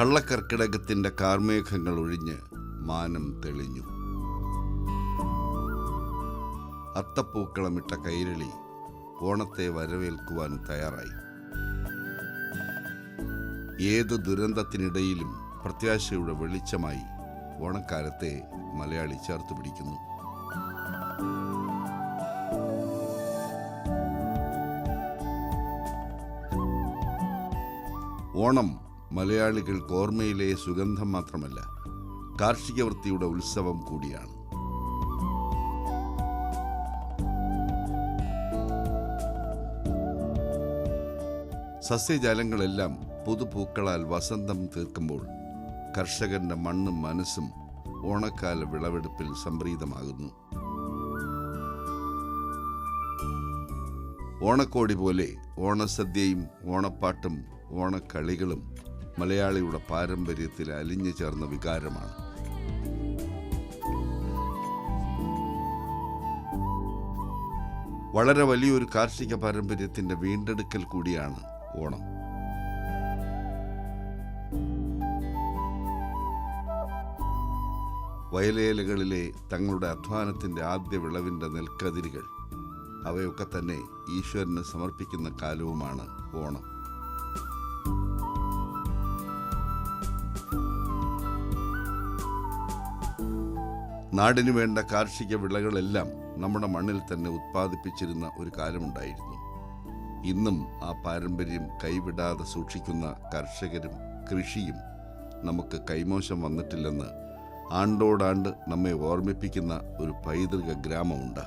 കള്ളക്കർക്കിടകത്തിന്റെ കാർമേഘങ്ങൾ ഒഴിഞ്ഞ് മാനം തെളിഞ്ഞു. അത്തപ്പൂക്കളമിട്ട കൈരളി ഓണത്തെ വരവേൽക്കുവാൻ തയ്യാറായി. ഏത് ദുരന്തത്തിനിടയിലും പ്രത്യാശയുടെ വെളിച്ചമായി ഓണക്കാലത്തെ മലയാളി ചേർത്ത് പിടിക്കുന്നു. ഓണം മലയാളികൾക്ക് ഓർമ്മയിലെ സുഗന്ധം മാത്രമല്ല കാർഷിക വൃത്തിയുടെ ഉത്സവം കൂടിയാണ്. സസ്യജാലങ്ങളെല്ലാം പുതുപൂക്കളാൽ വസന്തം തീർക്കുമ്പോൾ കർഷകന്റെ മണ്ണും മനസ്സും ഓണക്കാല വിളവെടുപ്പിൽ സംപ്രീതമാകുന്നു. ഓണക്കോടി പോലെ ഓണസദ്യയും ഓണപ്പാട്ടും ഓണക്കളികളും മലയാളിയുടെ പാരമ്പര്യത്തിൽ അലിഞ്ഞു ചേർന്ന വികാരമാണ്. വളരെ വലിയൊരു കാർഷിക പാരമ്പര്യത്തിന്റെ വീണ്ടെടുക്കൽ കൂടിയാണ് ഓണം. വയലേലകളിലെ തങ്ങളുടെ അധ്വാനത്തിന്റെ ആദ്യ വിളവിന്റെ നെൽക്കതിരുകൾ അവയൊക്കെ തന്നെ ഈശ്വരന് സമർപ്പിക്കുന്ന കാലവുമാണ് ഓണം. നാടിനു വേണ്ട കാർഷിക വിളകളെല്ലാം നമ്മുടെ മണ്ണിൽ തന്നെ ഉത്പാദിപ്പിച്ചിരുന്ന ഒരു കാലമുണ്ടായിരുന്നു. ഇന്നും ആ പാരമ്പര്യം കൈവിടാതെ സൂക്ഷിക്കുന്ന കർഷകരും കൃഷിയും നമുക്ക് കൈമോശം വന്നിട്ടില്ലെന്ന് ആണ്ടോടാണ്ട് നമ്മെ ഓർമ്മിപ്പിക്കുന്ന ഒരു പൈതൃക ഗ്രാമമുണ്ട്.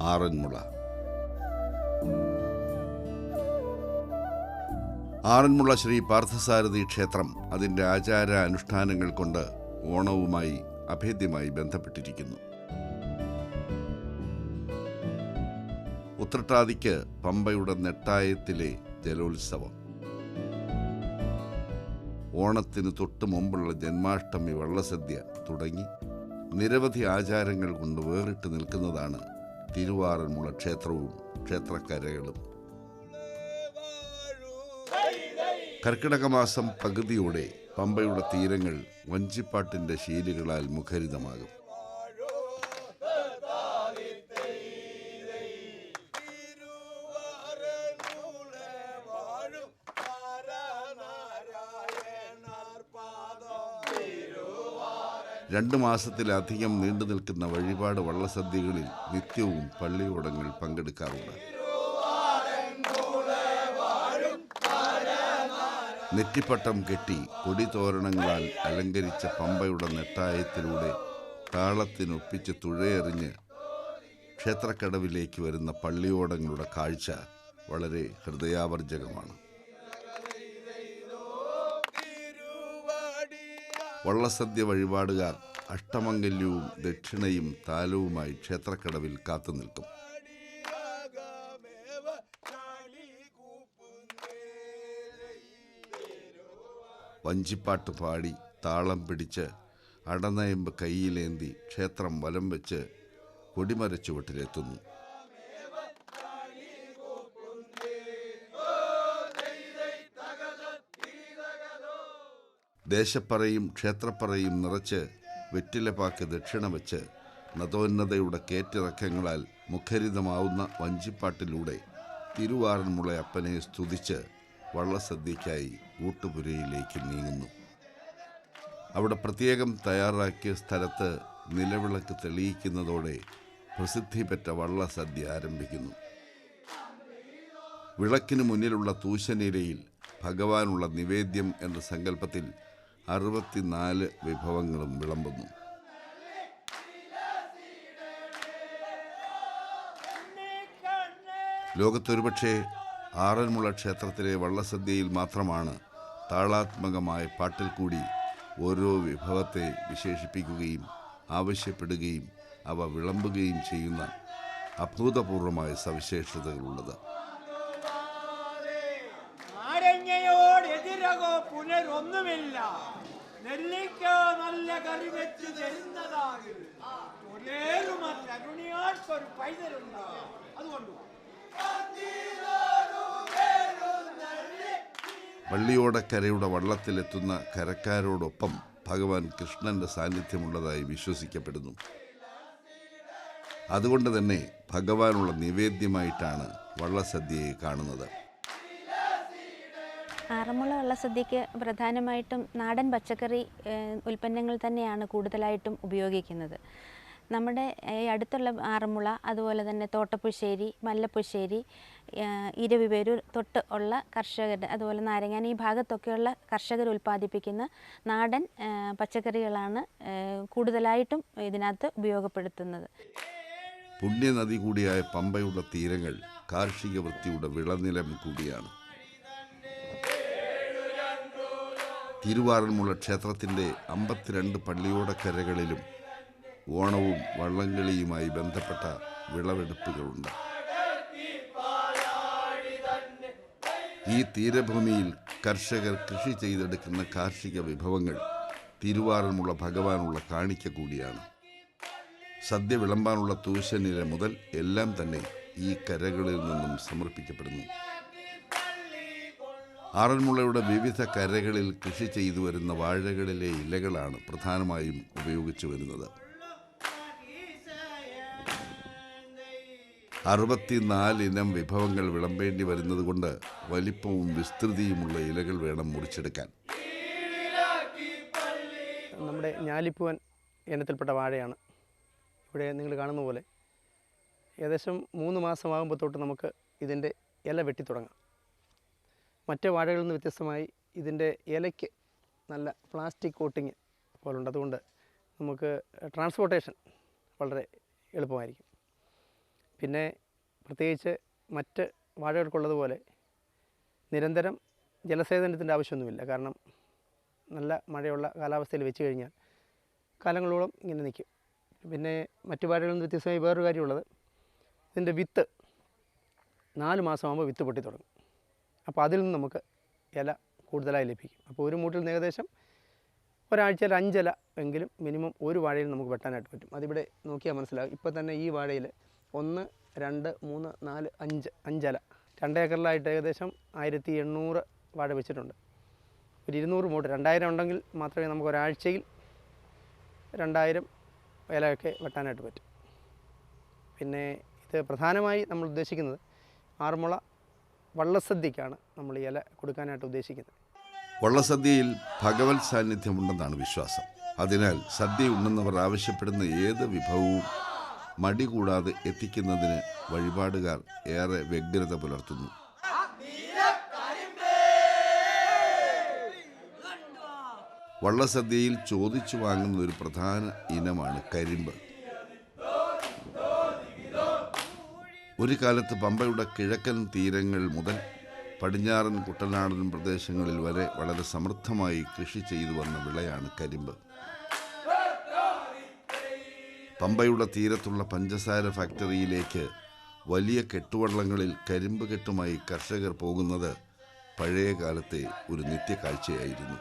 ആറന്മുള. ആറന്മുള ശ്രീ പാർത്ഥസാരഥി ക്ഷേത്രം അതിന്റെ ആചാര അനുഷ്ഠാനങ്ങൾ കൊണ്ട് ഓണവുമായി അഭേദ്യമായി ബന്ധപ്പെട്ടിരിക്കുന്നു. ഉത്രട്ടാതിക്ക് പമ്പയുടെ നെട്ടായത്തിലെ ജലോത്സവം. ഓണത്തിന് തൊട്ടു മുമ്പുള്ള ജന്മാഷ്ടമി വള്ളസദ്യ തുടങ്ങി നിരവധി ആചാരങ്ങൾ കൊണ്ട് വേറിട്ട് നിൽക്കുന്നതാണ് തിരുവാറന്മുള ക്ഷേത്രവും ക്ഷേത്രക്കരകളും. കർക്കിടക മാസം പകുതിയോടെ പമ്പയുടെ തീരങ്ങൾ വഞ്ചിപ്പാട്ടിന്റെ ശീലുകളാൽ മുഖരിതമാകും. രണ്ട് മാസത്തിലധികം നീണ്ടു നിൽക്കുന്ന വഴിപാട് വള്ളസദ്യകളിൽ നിത്യവും പള്ളിയോടങ്ങൾ പങ്കെടുക്കാറുണ്ട്. നെറ്റിപ്പട്ടം കെട്ടി കൊടിതോരണങ്ങളാൽ അലങ്കരിച്ച പമ്പയുടെ നെട്ടായത്തിലൂടെ താളത്തിനൊപ്പിച്ച് തുഴയെറിഞ്ഞ് ക്ഷേത്രക്കടവിലേക്ക് വരുന്ന പള്ളിയോടങ്ങളുടെ കാഴ്ച വളരെ ഹൃദയാവർജകമാണ്. വള്ളസദ്യ വഴിപാടുകാർ അഷ്ടമംഗല്യവും ദക്ഷിണയും താലവുമായി ക്ഷേത്രക്കടവിൽ കാത്തുനിൽക്കും. വഞ്ചിപ്പാട്ട് പാടി താളം പിടിച്ച് അടനയമ്പ് കൈയിലേന്തി ക്ഷേത്രം വലം വെച്ച് കൊടിമരച്ചുവട്ടിലെത്തുന്നു ദേശപ്പറയും ക്ഷേത്രപ്പറയും നിറച്ച് വെറ്റിലപ്പാക്ക് ദക്ഷിണ വെച്ച് നതോന്നതയുടെ കേറ്റിറക്കങ്ങളാൽ മുഖരിതമാവുന്ന വഞ്ചിപ്പാട്ടിലൂടെ തിരുവാറന്മുള അപ്പനെ സ്തുതിച്ച് വള്ളസദ്യയ്ക്കായി ഊട്ടുപുരയിലേക്ക് നീങ്ങുന്നു. അവിടെ പ്രത്യേകം തയ്യാറാക്കിയ സ്ഥലത്ത് നിലവിളക്ക് തെളിയിക്കുന്നതോടെ പ്രസിദ്ധി പെറ്റ വള്ള വള്ളസദ്യ ആരംഭിക്കുന്നു. വിളക്കിന് മുന്നിലുള്ള തൂശനിരയിൽ ഭഗവാനുള്ള നിവേദ്യം എന്ന സങ്കല്പത്തിൽ അറുപത്തിനാല് വിഭവങ്ങളും വിളമ്പുന്നു. ലോകത്തൊരുപക്ഷെ ആറന്മുള ക്ഷേത്രത്തിലെ വള്ളസദ്യയിൽ മാത്രമാണ് താളാത്മകമായ പാട്ടിൽ കൂടി ഓരോ വിഭവത്തെ വിശേഷിപ്പിക്കുകയും ആവശ്യപ്പെടുകയും അവ വിളമ്പുകയും ചെയ്യുന്ന അഭൂതപൂർവമായ സവിശേഷതകളുള്ളത്. നാരങ്ങയോട് എതിരകോ പുനരൊന്നുമില്ല. നെല്ലിക്ക നല്ല കറി വെച്ച് തരുന്നതാകിൽ. ഒരേറുമ തരുണിയാൾക്കൊരു പൈതലുണ്ടാകും അതുകൊണ്ട്. പള്ളിയോടക്കരയുടെ വള്ളത്തിലെത്തുന്ന കരക്കാരോടൊപ്പം ഭഗവാൻ കൃഷ്ണന്റെ സാന്നിധ്യമുള്ളതായി വിശ്വസിക്കപ്പെടുന്നു. അതുകൊണ്ട് തന്നെ ഭഗവാനുള്ള നിവേദ്യമായിട്ടാണ് വള്ളസദ്യയെ കാണുന്നത്. ആറന്മുള വള്ളസദ്യക്ക് പ്രധാനമായിട്ടും നാടൻ പച്ചക്കറി ഉൽപ്പന്നങ്ങൾ തന്നെയാണ് കൂടുതലായിട്ടും ഉപയോഗിക്കുന്നത്. നമ്മുടെ ഈ അടുത്തുള്ള ആറന്മുള അതുപോലെ തന്നെ തോട്ടപ്പുശ്ശേരി മല്ലപ്പുശ്ശേരി ഇരവിപേരൂർ തൊട്ട് ഉള്ള കർഷകരുടെ അതുപോലെ നാരങ്ങാൻ ഈ ഭാഗത്തൊക്കെയുള്ള കർഷകർ ഉൽപ്പാദിപ്പിക്കുന്ന നാടൻ പച്ചക്കറികളാണ് കൂടുതലായിട്ടും ഇതിനകത്ത് ഉപയോഗപ്പെടുത്തുന്നത്. പുണ്യനദി കൂടിയായ പമ്പയുടെ തീരങ്ങൾ കാർഷിക വൃത്തിയുടെ വിളനിലം കൂടിയാണ്. തിരുവാറന്മുള ക്ഷേത്രത്തിന്റെ അമ്പത്തിരണ്ട് പള്ളിയോടക്കരകളിലും ഓണവും വള്ളംകളിയുമായി ബന്ധപ്പെട്ട വിളവെടുപ്പുകളുണ്ട്. ഈ തീരഭൂമിയിൽ കർഷകർ കൃഷി ചെയ്തെടുക്കുന്ന കാർഷിക വിഭവങ്ങൾ തിരുവാറന്മുള്ള ഭഗവാനുള്ള കാണിക്ക കൂടിയാണ്. സദ്യ വിളമ്പാനുള്ള തൂശനില മുതൽ എല്ലാം തന്നെ ഈ കരകളിൽ നിന്നും സമർപ്പിക്കപ്പെടുന്നു. ആറന്മുളയുടെ വിവിധ കരകളിൽ കൃഷി ചെയ്തു വരുന്ന വാഴകളിലെ ഇലകളാണ് പ്രധാനമായും ഉപയോഗിച്ചു വരുന്നത്. അറുപത്തിനാല് ഇനം വിഭവങ്ങൾ വിളമ്പേണ്ടി വരുന്നത് കൊണ്ട് വലിപ്പവും വിസ്തൃതിയുമുള്ള ഇലകൾ വേണം മുറിച്ചെടുക്കാൻ. നമ്മുടെ ഞാലിപ്പൂവൻ ഇനത്തിൽപ്പെട്ട വാഴയാണ്. ഇവിടെ നിങ്ങൾ കാണുന്ന പോലെ ഏകദേശം മൂന്ന് മാസമാകുമ്പോൾ തൊട്ട് നമുക്ക് ഇതിന്റെ ഇല വെട്ടിത്തുടങ്ങാം മറ്റ് വാഴകളിൽ നിന്ന് വ്യത്യസ്തമായി ഇതിന്റെ ഇലയ്ക്ക് നല്ല പ്ലാസ്റ്റിക് കോട്ടിങ് പോലുണ്ട്. അതുകൊണ്ട് നമുക്ക് ട്രാൻസ്പോർട്ടേഷൻ വളരെ എളുപ്പമായിരിക്കും. പിന്നെ പ്രത്യേകിച്ച് മറ്റ് വാഴകൾക്കുള്ളതുപോലെ നിരന്തരം ജലസേചനത്തിന്റെ ആവശ്യമൊന്നുമില്ല. കാരണം നല്ല മഴയുള്ള കാലാവസ്ഥയിൽ വെച്ച് കഴിഞ്ഞാൽ കാലങ്ങളോളം ഇങ്ങനെ നിൽക്കും. പിന്നെ മറ്റു വാഴകളിൽ നിന്ന് വ്യത്യസ്തമായി വേറൊരു കാര്യമുള്ളത് ഇതിന്റെ വിത്ത് നാല് മാസമാകുമ്പോൾ വിത്ത് പൊട്ടി തുടങ്ങും. അപ്പോൾ അതിൽ നിന്ന് നമുക്ക് ഇല കൂടുതലായി ലഭിക്കും. അപ്പോൾ ഒരു മൂട്ടിൽ നിന്ന് ഏകദേശം ഒരാഴ്ചയിൽ അഞ്ചില എങ്കിലും മിനിമം ഒരു വാഴയിൽ നമുക്ക് വെട്ടാനായിട്ട് പറ്റും. അതിവിടെ നോക്കിയാൽ മനസ്സിലാകും. ഇപ്പോൾ തന്നെ ഈ വാഴയിൽ ഒന്ന് രണ്ട് മൂന്ന് നാല് അഞ്ച് അഞ്ചല. രണ്ട് ഏക്കറിലായിട്ട് ഏകദേശം ആയിരത്തി എണ്ണൂറ് വാഴ വെച്ചിട്ടുണ്ട്. ഒരു ഇരുന്നൂറ് മൂട്ട് രണ്ടായിരം ഉണ്ടെങ്കിൽ മാത്രമേ നമുക്ക് ഒരാഴ്ചയിൽ രണ്ടായിരം ഇലയൊക്കെ വെട്ടാനായിട്ട് പറ്റും. പിന്നെ ഇത് പ്രധാനമായി നമ്മൾ ഉദ്ദേശിക്കുന്നത് ആറന്മുള വള്ളസദ്യക്കാണ് നമ്മൾ ഇല കൊടുക്കാനായിട്ട് ഉദ്ദേശിക്കുന്നത്. വള്ളസദ്യയിൽ ഭഗവത് സാന്നിധ്യമുണ്ടെന്നാണ് വിശ്വാസം. അതിനാൽ സദ്യ ഉണ്ടെന്നവർ ആവശ്യപ്പെടുന്ന ഏത് വിഭവവും മടി കൂടാതെ എത്തിക്കുന്നതിന് വഴിപാടുകാർ ഏറെ വ്യഗ്രത പുലർത്തുന്നു. വള്ളസദ്യയിൽ ചോദിച്ചു വാങ്ങുന്ന ഒരു പ്രധാന ഇനമാണ് കരിമ്പ്. ഒരു കാലത്ത് പമ്പയുടെ കിഴക്കൻ തീരങ്ങൾ മുതൽ പടിഞ്ഞാറൻ കുട്ടനാടൻ പ്രദേശങ്ങളിൽ വരെ വളരെ സമൃദ്ധമായി കൃഷി ചെയ്തു വന്ന വിളയാണ് കരിമ്പ്. പമ്പയുടെ തീരത്തുള്ള പഞ്ചസാര ഫാക്ടറിയിലേക്ക് വലിയ കെട്ടുവള്ളങ്ങളിൽ കരിമ്പ് കെട്ടുമായി കർഷകർ പോകുന്നത് പഴയ കാലത്തെ ഒരു നിത്യകാഴ്ചയായിരുന്നു.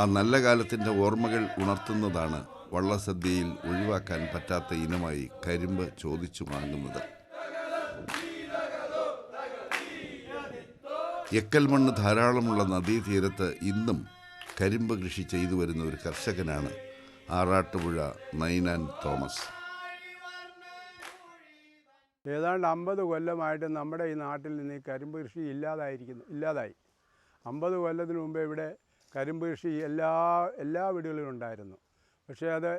ആ നല്ല കാലത്തിന്റെ ഓർമ്മകൾ ഉണർത്തുന്നതാണ് വള്ളസദ്യയിൽ ഒഴിവാക്കാൻ പറ്റാത്ത ഇനമായി കരിമ്പ് ചോദിച്ചു വാങ്ങുന്നത്. എക്കൽമണ്ണ് ധാരാളമുള്ള നദീതീരത്ത് ഇന്നും കരിമ്പ് കൃഷി ചെയ്തു വരുന്ന ഒരു കർഷകനാണ് ആറാട്ടുപുഴ നൈനാൻ തോമസ്. ഏതാണ്ട് അമ്പത് കൊല്ലമായിട്ട് നമ്മുടെ ഈ നാട്ടിൽ നിന്ന് ഈ കരിമ്പ് കൃഷി ഇല്ലാതായിരിക്കുന്നു ഇല്ലാതായി. അമ്പത് കൊല്ലത്തിന് മുമ്പേ ഇവിടെ കരിമ്പ് കൃഷി എല്ലാ എല്ലാ വീടുകളിലും ഉണ്ടായിരുന്നു. പക്ഷേ അത്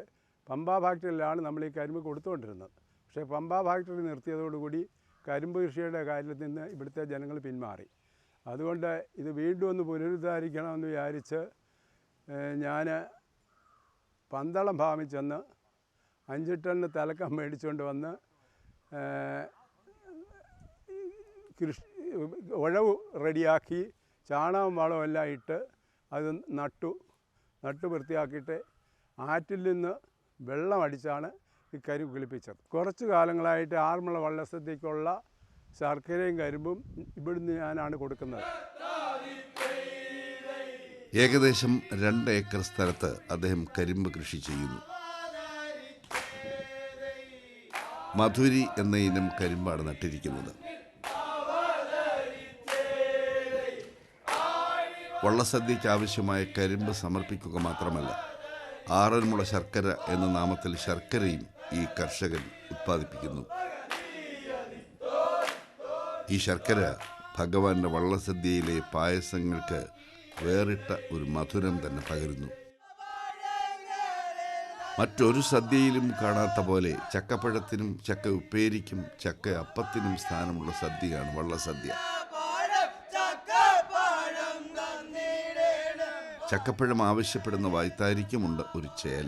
പമ്പ ഫാക്ടറിയിലാണ് നമ്മൾ ഈ കരിമ്പ് കൊടുത്തുകൊണ്ടിരുന്നത്. പക്ഷേ പമ്പ ഫാക്ടറി നിർത്തിയതോടുകൂടി കരിമ്പ് കൃഷിയുടെ കാര്യത്തിൽ നിന്ന് ഇവിടുത്തെ ജനങ്ങൾ പിന്മാറി. അതുകൊണ്ട് ഇത് വീണ്ടും ഒന്ന് പുനരുദ്ധാരിക്കണമെന്ന് വിചാരിച്ച് ഞാൻ പന്തളം ഫാമിൽ ചെന്ന് അഞ്ച് ടണ്ണ് തലക്കം മേടിച്ചുകൊണ്ട് വന്ന് കൃഷി ഉഴവ് റെഡിയാക്കി ചാണകം വളവും എല്ലാം ഇട്ട് അത് നട്ടു നട്ടു വൃത്തിയാക്കിയിട്ട് ആറ്റിൽ നിന്ന് വെള്ളം അടിച്ചാണ് ഈ കരിമ്പ് കിളിപ്പിച്ചത്. കുറച്ച് കാലങ്ങളായിട്ട് ആറന്മുള വള്ളസദ്യക്കുള്ള ശർക്കരയും കരിമ്പും ഇവിടുന്ന് ഞാനാണ് കൊടുക്കുന്നത്. ഏകദേശം രണ്ട് ഏക്കർ സ്ഥലത്ത് അദ്ദേഹം കരിമ്പ് കൃഷി ചെയ്യുന്നു. മധുരി എന്ന ഇനം കരിമ്പാണ് നട്ടിരിക്കുന്നത്. വള്ളസദ്യയ്ക്ക് ആവശ്യമായ കരിമ്പ് സമർപ്പിക്കുക മാത്രമല്ല ആറന്മുള ശർക്കര എന്ന നാമത്തിൽ ശർക്കരയും ഈ കർഷകൻ ഉത്പാദിപ്പിക്കുന്നു. ഈ ശർക്കര ഭഗവാന്റെ വള്ളസദ്യയിലെ പായസങ്ങൾക്ക് വേറിട്ട ഒരു മധുരം തന്നെ പകരുന്നു. മറ്റൊരു സദ്യയിലും കാണാത്ത പോലെ ചക്കപ്പഴത്തിനും ചക്ക ഉപ്പേരിക്കും ചക്ക അപ്പത്തിനും സ്ഥാനമുള്ള സദ്യയാണ് വള്ളസദ്യ ചക്കപ്പഴം ആവശ്യപ്പെടുന്ന വായ്ത്താരിക്കുമുണ്ട് ഒരു ചേൽ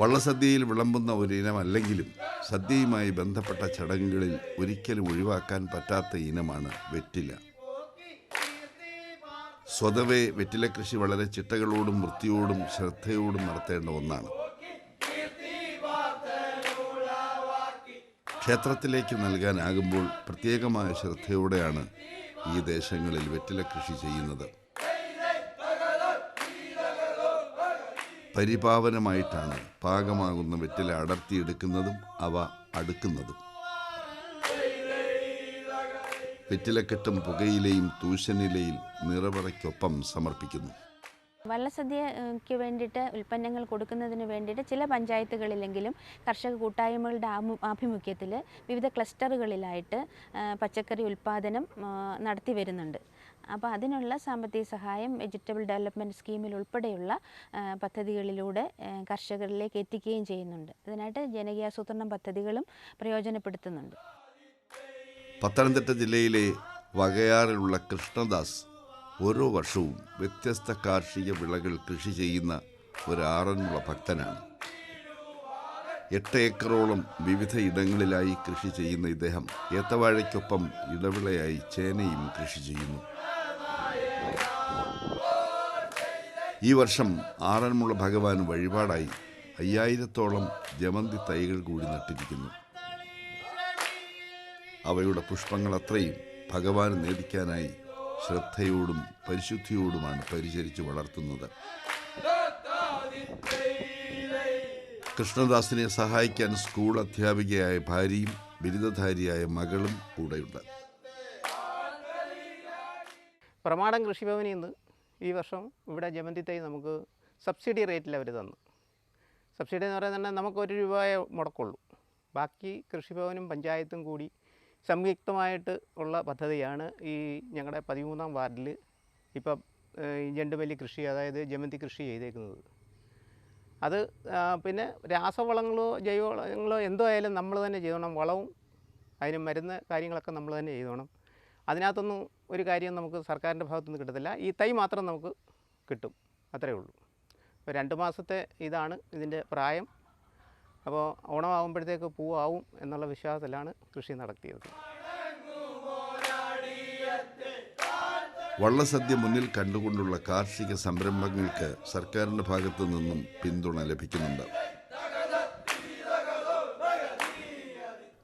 വള്ളസദ്യയിൽ വിളമ്പുന്ന ഒരു ഇനമല്ലെങ്കിലും സദ്യയുമായി ബന്ധപ്പെട്ട ചടങ്ങുകളിൽ ഒരിക്കലും ഒഴിവാക്കാൻ പറ്റാത്ത ഇനമാണ് വെറ്റില. സ്വതവേ വെറ്റില കൃഷി വളരെ ചിട്ടകളോടും വൃത്തിയോടും ശ്രദ്ധയോടും നടത്തേണ്ട ഒന്നാണ്. ക്ഷേത്രത്തിലേക്ക് നൽകാനാകുമ്പോൾ പ്രത്യേകമായ ശ്രദ്ധയോടെയാണ് ഈ ദേശങ്ങളിൽ വെറ്റില കൃഷി ചെയ്യുന്നത്. പരിപാവനമായിട്ടാണ് പാകമാകുന്ന വെറ്റില അടർത്തിയെടുക്കുന്നതും അവ അടുക്കുന്നതും. വെറ്റിലക്കെട്ടും പുകയിലയും തൂശനിലയിൽ നിറവറയ്ക്കൊപ്പം സമർപ്പിക്കുന്നു. വള്ളസദ്യയ്ക്ക് വേണ്ടിയിട്ട് ഉൽപ്പന്നങ്ങൾ കൊടുക്കുന്നതിന് വേണ്ടിയിട്ട് ചില പഞ്ചായത്തുകളിലെങ്കിലും കർഷക കൂട്ടായ്മകളുടെ ആഭിമുഖ്യത്തിൽ വിവിധ ക്ലസ്റ്ററുകളിലായിട്ട് പച്ചക്കറി ഉൽപ്പാദനം നടത്തി വരുന്നുണ്ട്. അപ്പോൾ അതിനുള്ള സാമ്പത്തിക സഹായം വെജിറ്റബിൾ ഡെവലപ്മെന്റ് സ്കീമിൽ ഉൾപ്പെടെയുള്ള പദ്ധതികളിലൂടെ കർഷകരിലേക്ക് എത്തിക്കുകയും ചെയ്യുന്നുണ്ട്. ഇതിനായിട്ട് ജനകീയാസൂത്രണം പദ്ധതികളും പ്രയോജനപ്പെടുത്തുന്നുണ്ട്. പത്തനംതിട്ട ജില്ലയിലെ വകയാറിലുള്ള കൃഷ്ണദാസ് ഓരോ വർഷവും വ്യത്യസ്ത കാർഷിക വിളകൾ കൃഷി ചെയ്യുന്ന ഒരു ആറന്മുള ഭക്തനാണ്. എട്ട് ഏക്കറോളം വിവിധ ഇടങ്ങളിലായി കൃഷി ചെയ്യുന്ന ഇദ്ദേഹം ഏത്തവാഴയ്ക്കൊപ്പം ഇടവിളയായി ചേനയും കൃഷി ചെയ്യുന്നു. ഈ വർഷം ആറന്മുള ഭഗവാൻ വഴിപാടായി അയ്യായിരത്തോളം ജമന്തി തൈകൾ കൂടി നട്ടിരിക്കുന്നു. അവയുടെ പുഷ്പങ്ങൾ അത്രയും ഭഗവാൻ നേടിക്കാനായി ശ്രദ്ധയോടും പരിശുദ്ധിയോടുമാണ് പരിചരിച്ച് വളർത്തുന്നത്. കൃഷ്ണദാസിനെ സഹായിക്കാൻ സ്കൂൾ അധ്യാപികയായ ഭാര്യയും ബിരുദധാരിയായ മകളും കൂടെയുണ്ട്. പ്രമാടം കൃഷിഭവനിൽ നിന്ന് ഈ വർഷം ഇവിടെ ജമന്തി തൈ നമുക്ക് സബ്സിഡി റേറ്റിൽ അവർ തന്നു. സബ്സിഡി എന്ന് പറയുന്നത് തന്നെ നമുക്ക് ഒരു രൂപയെ മുടക്കുള്ളൂ. ബാക്കി കൃഷിഭവനും പഞ്ചായത്തും കൂടി സംയുക്തമായിട്ട് ഉള്ള പദ്ധതിയാണ് ഈ ഞങ്ങളുടെ പതിമൂന്നാം വാർഡിൽ ഇപ്പം ജണ്ടുമല്ലി കൃഷി അതായത് ജമന്തി കൃഷി ചെയ്തേക്കുന്നത്. അത് പിന്നെ രാസവളങ്ങളോ ജൈവവളങ്ങളോ എന്തോ ആയാലും നമ്മൾ തന്നെ ചെയ്തോണം. വളവും അതിന് മരുന്ന് കാര്യങ്ങളൊക്കെ നമ്മൾ തന്നെ ചെയ്തോണം. അതിനകത്തൊന്നും ഒരു കാര്യം നമുക്ക് സർക്കാരിന്റെ ഭാഗത്തുനിന്ന് കിട്ടത്തില്ല. ഈ തൈ മാത്രം നമുക്ക് കിട്ടും. അത്രയേ ഉള്ളൂ. അപ്പോൾ രണ്ട് മാസത്തെ ഇതാണ് ഇതിന്റെ പ്രായം. അപ്പോൾ ഓണമാകുമ്പോഴത്തേക്ക് പൂവാവും എന്നുള്ള വിശ്വാസത്തിലാണ് കൃഷി നടത്തിയത്. വള്ളസദ്യ മുന്നിൽ കണ്ടുകൊണ്ടുള്ള കാർഷിക സംരംഭങ്ങൾക്ക് സർക്കാരിന്റെ ഭാഗത്തു നിന്നും പിന്തുണ ലഭിക്കുന്നുണ്ട്.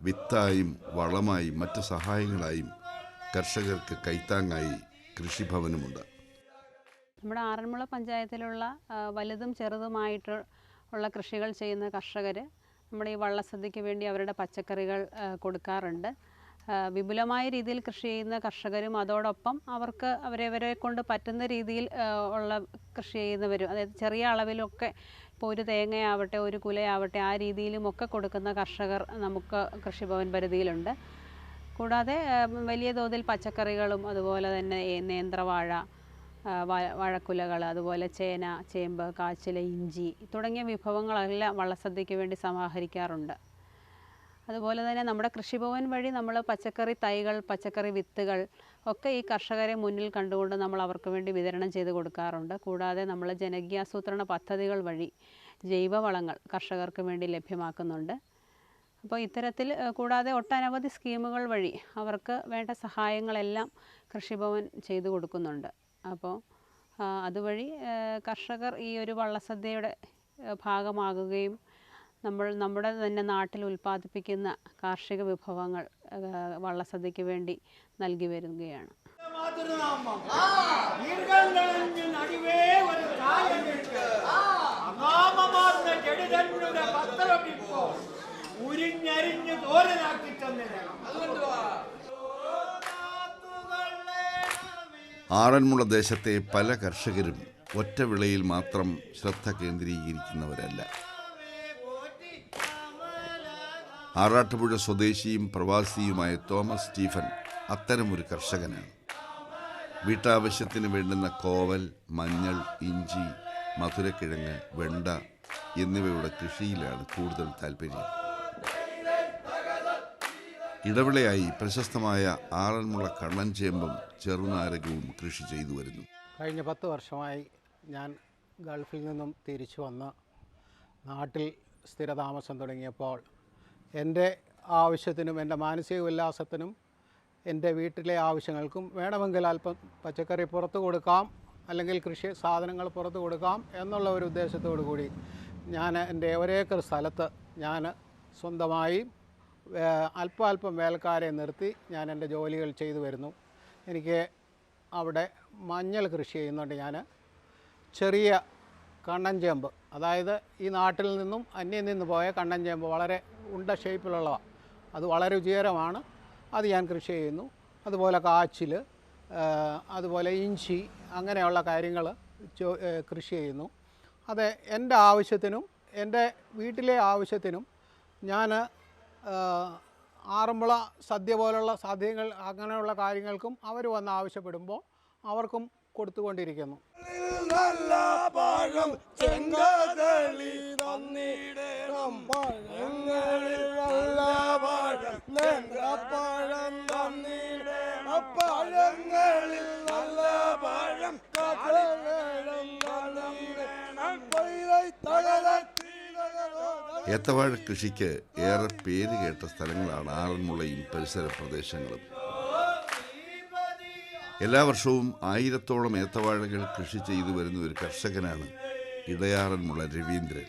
വിത്തായും വളമായും മറ്റ് സഹായങ്ങളായും കർഷകർക്ക് കൈത്താങ്ങായി കൃഷിഭവനുമുണ്ട്. നമ്മുടെ ആറന്മുള പഞ്ചായത്തിലുള്ള വലുതും ചെറുതുമായിട്ട് ഉള്ള കൃഷികൾ ചെയ്യുന്ന കർഷകർ നമ്മുടെ ഈ വള്ളസദ്യക്ക് വേണ്ടി അവരുടെ പച്ചക്കറികൾ കൊടുക്കാറുണ്ട്. വിപുലമായ രീതിയിൽ കൃഷി ചെയ്യുന്ന കർഷകരും അതോടൊപ്പം അവർക്ക് അവരവരെ കൊണ്ട് പറ്റുന്ന രീതിയിൽ ഉള്ള കൃഷി ചെയ്യുന്നവരും അതായത് ചെറിയ അളവിലൊക്കെ ഇപ്പോൾ ഒരു തേങ്ങയാവട്ടെ ഒരു കുലയാവട്ടെ ആ രീതിയിലുമൊക്കെ കൊടുക്കുന്ന കർഷകർ നമുക്ക് കൃഷിഭവൻ പരിധിയിലുണ്ട്. കൂടാതെ വലിയ തോതിൽ പച്ചക്കറികളും അതുപോലെ തന്നെ നേന്ത്രവാഴ വാഴക്കുലകൾ അതുപോലെ ചേന ചേമ്പ് കാച്ചില ഇഞ്ചി തുടങ്ങിയ വിഭവങ്ങളെല്ലാം വള്ളസദ്യയ്ക്ക് വേണ്ടി സമാഹരിക്കാറുണ്ട്. അതുപോലെ തന്നെ നമ്മുടെ കൃഷിഭവൻ വഴി നമ്മൾ പച്ചക്കറി തൈകൾ പച്ചക്കറി വിത്തുകൾ ഒക്കെ ഈ കർഷകരെ മുന്നിൽ കണ്ടുകൊണ്ട് നമ്മൾ അവർക്ക് വേണ്ടി വിതരണം ചെയ്ത് കൊടുക്കാറുണ്ട്. കൂടാതെ നമ്മൾ ജനകീയാസൂത്രണ പദ്ധതികൾ വഴി ജൈവവളങ്ങൾ കർഷകർക്ക് വേണ്ടി ലഭ്യമാക്കുന്നുണ്ട്. അപ്പോൾ ഇത്തരത്തിൽ കൂടാതെ ഒട്ടനവധി സ്കീമുകൾ വഴി അവർക്ക് വേണ്ട സഹായങ്ങളെല്ലാം കൃഷിഭവൻ ചെയ്തു കൊടുക്കുന്നുണ്ട് അപ്പോൾ അതുവഴി കർഷകർ ഈ ഒരു വള്ളസദ്യയുടെ ഭാഗമാകുകയും നമ്മൾ നമ്മുടെ തന്നെ നാട്ടിൽ ഉൽപ്പാദിപ്പിക്കുന്ന കാർഷിക വിഭവങ്ങൾ വള്ളസദ്യക്ക് വേണ്ടി നൽകി വരികയാണ് മാതൃനാമം ഉരിഞ്ഞരിഞ്ഞ് തോരനാക്കി ആറന്മുള ദേശത്തെ പല കർഷകരും ഒറ്റ വിളയിൽ മാത്രം ശ്രദ്ധ കേന്ദ്രീകരിക്കുന്നവരല്ല. ആറാട്ടുപുഴ സ്വദേശിയും പ്രവാസിയുമായ തോമസ് സ്റ്റീഫൻ അത്തരമൊരു കർഷകനാണ്. വീട്ടാവശ്യത്തിന് വേണ്ടുന്ന കോവൽ മഞ്ഞൾ ഇഞ്ചി മധുരക്കിഴങ്ങ് വെണ്ട എന്നിവയുടെ കൃഷിയിലാണ് കൂടുതൽ താല്പര്യം. ഇടവിളയായി പ്രശസ്തമായ ആറന്മുള കള്ളൻ ചേമ്പും ചെറുനാരകവും കൃഷി ചെയ്തു വരുന്നു. കഴിഞ്ഞ പത്ത് വർഷമായി ഞാൻ ഗൾഫിൽ നിന്നും തിരിച്ചു വന്ന് നാട്ടിൽ സ്ഥിരതാമസം തുടങ്ങിയപ്പോൾ എന്റെ ആവശ്യത്തിനും എന്റെ മാനസിക ഉല്ലാസത്തിനും എന്റെ വീട്ടിലെ ആവശ്യങ്ങൾക്കും വേണമെങ്കിൽ അല്പം പച്ചക്കറി പുറത്തു കൊടുക്കാം അല്ലെങ്കിൽ കൃഷി സാധനങ്ങൾ പുറത്തു കൊടുക്കാം എന്നുള്ള ഒരു ഉദ്ദേശത്തോടു കൂടി ഞാൻ എന്റെ ഒരേക്കർ സ്ഥലത്ത് ഞാൻ സ്വന്തമായി അല്പം അല്പം വേലക്കാരെ നിർത്തി ഞാൻ എന്റെ ജോലികൾ ചെയ്തു വരുന്നു. എനിക്ക് അവിടെ മഞ്ഞൾ കൃഷി ചെയ്യുന്നുണ്ട് ഞാൻ. ചെറിയ കണ്ണൻ ചേമ്പ്. അതായത് ഈ നാട്ടിൽ നിന്നും അന്യം നിന്ന് പോയ കണ്ണൻ ചേമ്പ് വളരെ ഉണ്ട ഷേപ്പിലുള്ളതാണ് അത് വളരെ രുചികരമാണ് അത് ഞാൻ കൃഷി ചെയ്യുന്നു. അതുപോലെ കാച്ചിൽ അതുപോലെ ഇഞ്ചി അങ്ങനെയുള്ള കാര്യങ്ങൾ കൃഷി ചെയ്യുന്നു. അത് എന്റെ ആവശ്യത്തിനും എന്റെ വീട്ടിലെ ആവശ്യത്തിനും ഞാൻ ആറന്മുള സദ്യ പോലുള്ള സദ്യങ്ങൾ അങ്ങനെയുള്ള കാര്യങ്ങൾക്കും അവർ വന്ന് ആവശ്യപ്പെടുമ്പോൾ അവർക്കും കൊടുത്തുകൊണ്ടിരിക്കുന്നു. നല്ല പാഴം ചെങ്കതളി പഴം പഴങ്ങളിൽ ഏത്തവാഴ കൃഷിക്ക് ഏറെ പേര് കേട്ട സ്ഥലങ്ങളാണ് ആറന്മുളയും പരിസര പ്രദേശങ്ങളും. എല്ലാ വർഷവും ആയിരത്തോളം ഏത്തവാഴകൾ കൃഷി ചെയ്തു വരുന്ന ഒരു കർഷകനാണ് ഇടയാറന്മുള രവീന്ദ്രൻ.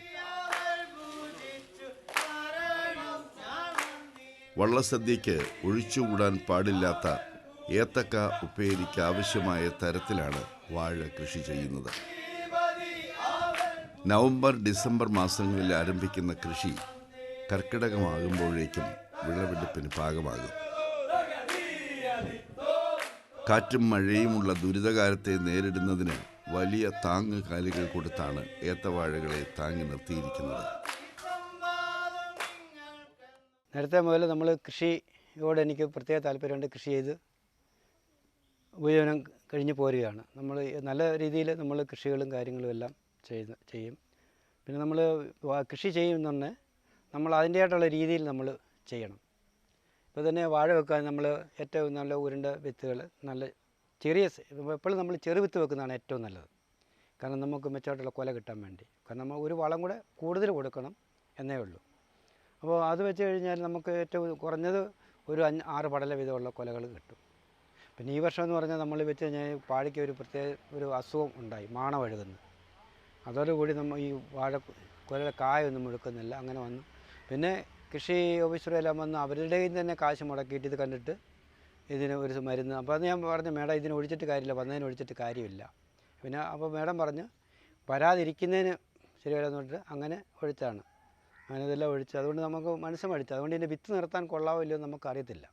വള്ളസദ്യയ്ക്ക് ഒഴിച്ചുകൂടാൻ പാടില്ലാത്ത ഏത്തക്ക ഉപ്പേരിക്ക് ആവശ്യമായ തരത്തിലാണ് വാഴ കൃഷി ചെയ്യുന്നത്. നവംബർ ഡിസംബർ മാസങ്ങളിൽ ആരംഭിക്കുന്ന കൃഷി കർക്കിടകമാകുമ്പോഴേക്കും വിളവെടുപ്പിന് ഭാഗമാകും കാറ്റും മഴയുമുള്ള ദുരിതകാലത്തെ നേരിടുന്നതിന് വലിയ താങ്ങ് കാലുകൾ കൊടുത്താണ് ഏത്തവാഴകളെ താങ്ങി നിർത്തിയിരിക്കുന്നത്. നേരത്തെ മുതൽ നമ്മൾ കൃഷിയോട് എനിക്ക് പ്രത്യേക താല്പര്യമുണ്ട്. കൃഷി ചെയ്ത് ഉപജീവനം കഴിഞ്ഞു പോരുകയാണ്. നമ്മൾ നല്ല രീതിയിൽ നമ്മൾ കൃഷികളും കാര്യങ്ങളും എല്ലാം ചെയ്ത് ചെയ്യും. പിന്നെ നമ്മൾ കൃഷി ചെയ്യുന്നുണ്ട് നമ്മൾ അതിന്റെതായിട്ടുള്ള രീതിയിൽ നമ്മൾ ചെയ്യണം. ഇപ്പോൾ തന്നെ വാഴ വെക്കാൻ നമ്മൾ ഏറ്റവും നല്ല ഉരുണ്ട വിത്തുകൾ നല്ല ചെറിയ എപ്പോഴും നമ്മൾ ചെറു വിത്ത് വെക്കുന്നതാണ് ഏറ്റവും നല്ലത്. കാരണം നമുക്ക് മെച്ചമായിട്ടുള്ള കൊല കിട്ടാൻ വേണ്ടി. കാരണം നമ്മൾ ഒരു വളം കൂടെ കൂടുതൽ കൊടുക്കണം എന്നേ ഉള്ളൂ. അപ്പോൾ അത് വെച്ച് കഴിഞ്ഞാൽ നമുക്ക് ഏറ്റവും കുറഞ്ഞത് ഒരു അഞ്ച് ആറ് പടല വീതമുള്ള കൊലകൾ കിട്ടും. പിന്നെ ഈ വർഷം എന്ന് പറഞ്ഞാൽ നമ്മൾ വെച്ച് കഴിഞ്ഞാൽ പാഴയ്ക്ക് ഒരു പ്രത്യേക ഒരു അസുഖം ഉണ്ടായി മാണ വഴുകുന്നു അതോടുകൂടി നമ്മൾ ഈ വാഴ കൊലയുടെ കായൊന്നും മുഴുക്കുന്നില്ല അങ്ങനെ വന്നു. പിന്നെ കൃഷി ഓഫീസറെല്ലാം വന്ന് അവരുടെയും തന്നെ കാശ് മുടക്കിയിട്ട് ഇത് കണ്ടിട്ട് ഇതിന് ഒരു മരുന്ന്. അപ്പോൾ അത് ഞാൻ പറഞ്ഞു മേഡം ഇതിന് ഒഴിച്ചിട്ട് കാര്യമില്ല. വന്നതിന് ഒഴിച്ചിട്ട് കാര്യമില്ല. പിന്നെ അപ്പോൾ മേഡം പറഞ്ഞ് വരാതിരിക്കുന്നതിന് ശരിയല്ലെന്ന് പറഞ്ഞിട്ട് അങ്ങനെ ഒഴിച്ചാണ് അങ്ങനെ ഇതെല്ലാം ഒഴിച്ച് അതുകൊണ്ട് നമുക്ക് മനസ്സ് മടിച്ചു അതുകൊണ്ട് ഇതിന്റെ വിത്ത് നിർത്താൻ കൊള്ളാവോ ഇല്ലയോ എന്ന് നമുക്ക് അറിയത്തില്ല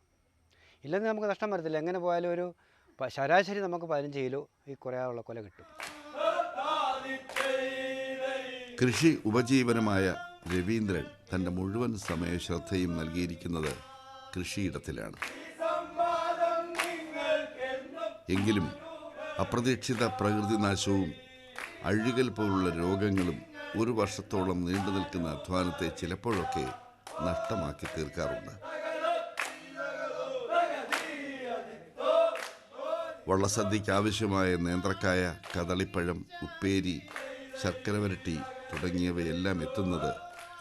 ഇല്ലെന്ന് നമുക്ക് നഷ്ടം വരത്തില്ല. എങ്ങനെ പോയാലും ഒരു ശരാശരി നമുക്ക് പതിനഞ്ച് കിലോ ഈ കുറയാനുള്ള കൊല കിട്ടും. കൃഷി ഉപജീവനമായ രവീന്ദ്രൻ തന്റെ മുഴുവൻ സമയ ശ്രദ്ധയും നൽകിയിരിക്കുന്നത് കൃഷിയിടത്തിലാണ്. എങ്കിലും അപ്രതീക്ഷിത പ്രകൃതിനാശവും അഴുകൽ പോലുള്ള രോഗങ്ങളും ഒരു വർഷത്തോളം നീണ്ടു നിൽക്കുന്ന അധ്വാനത്തെ ചിലപ്പോഴൊക്കെ നഷ്ടമാക്കി തീർക്കാറുണ്ട്. വള്ളസദ്യയ്ക്ക് ആവശ്യമായ നേന്ത്രക്കായ കദളിപ്പഴം ഉപ്പേരി ശർക്കര വരട്ടി തുടങ്ങിയവയെല്ലാം എത്തുന്നത്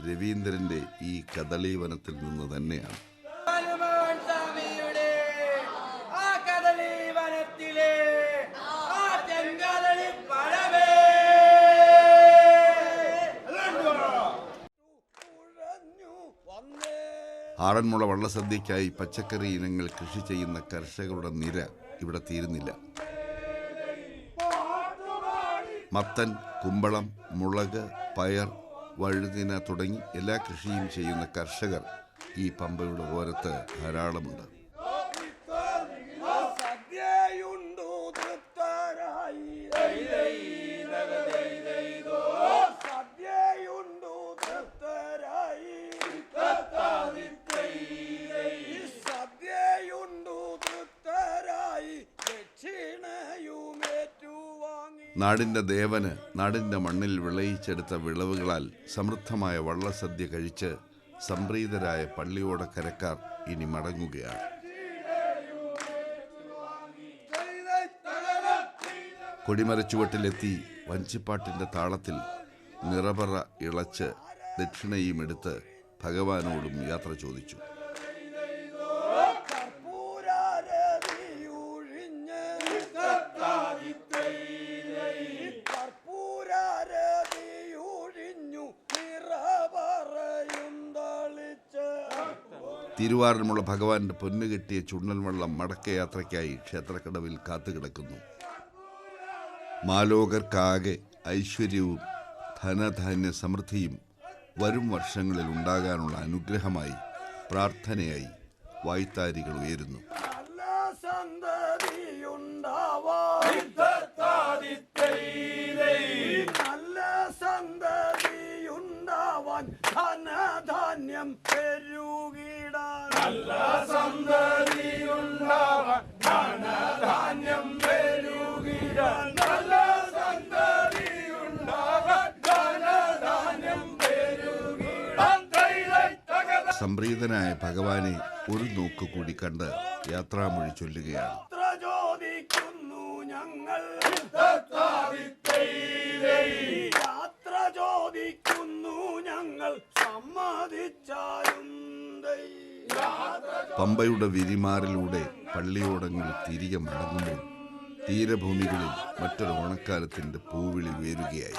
രവീന്ദ്രന്റെ ഈ കദളീവനത്തിൽ നിന്ന് തന്നെയാണ്. ആറന്മുള വള്ളസദ്യയ്ക്കായി പച്ചക്കറി ഇനങ്ങൾ കൃഷി ചെയ്യുന്ന കർഷകരുടെ നിര ഇവിടെ തീരുന്നില്ല. മത്തൻ കുമ്പളം മുളക് പയർ വഴുതിന തുടങ്ങി എല്ലാ കൃഷിയും ചെയ്യുന്ന കർഷകർ ഈ പമ്പയുടെ ഓരത്ത് ധാരാളമുണ്ട്. നാടിന്റെ ദേവന് നാടിന്റെ മണ്ണിൽ വിളയിച്ചെടുത്ത വിളവുകളാൽ സമൃദ്ധമായ വള്ളസദ്യ കഴിച്ച് സംപ്രീതരായ പള്ളിയോടക്കരക്കാർ ഇനി മടങ്ങുകയാണ്. കൊടിമരച്ചുവട്ടിലെത്തി വഞ്ചിപ്പാട്ടിന്റെ താളത്തിൽ നിറപറ ഇളച്ച് ദക്ഷിണയും എടുത്ത് ഭഗവാനോടും യാത്ര ചോദിച്ചു. തിരുവാറിനുമുള്ള ഭഗവാന്റെ പൊന്നുകെട്ടിയ ചുണ്ടൻ വള്ളം മടക്കയാത്രയ്ക്കായി ക്ഷേത്രക്കടവിൽ കാത്തുകിടക്കുന്നു മാലോകർക്കാകെ ഐശ്വര്യവും ധനധാന്യ സമൃദ്ധിയും വരും വർഷങ്ങളിൽ ഉണ്ടാകാനുള്ള അനുഗ്രഹമായി പ്രാർത്ഥനയായി വായ്ത്താരികൾ ഉയരുന്നു. സംപ്രീതനായ ഭഗവാനെ ഒരു നോക്ക് കൂടി കണ്ട് യാത്രാമൊഴി ചൊല്ലുകയാണ്. യാത്ര ചോദിക്കുന്നു ഞങ്ങൾ സമ്മതിച്ചാലും. പമ്പയുടെ വിരിമാറിലൂടെ പള്ളിയോടങ്ങൾ തിരികെ മടങ്ങുമ്പോൾ തീരഭൂമികളിൽ മറ്റൊരു ഓണക്കാലത്തിന്റെ പൂവിളി ഉയരുകയായി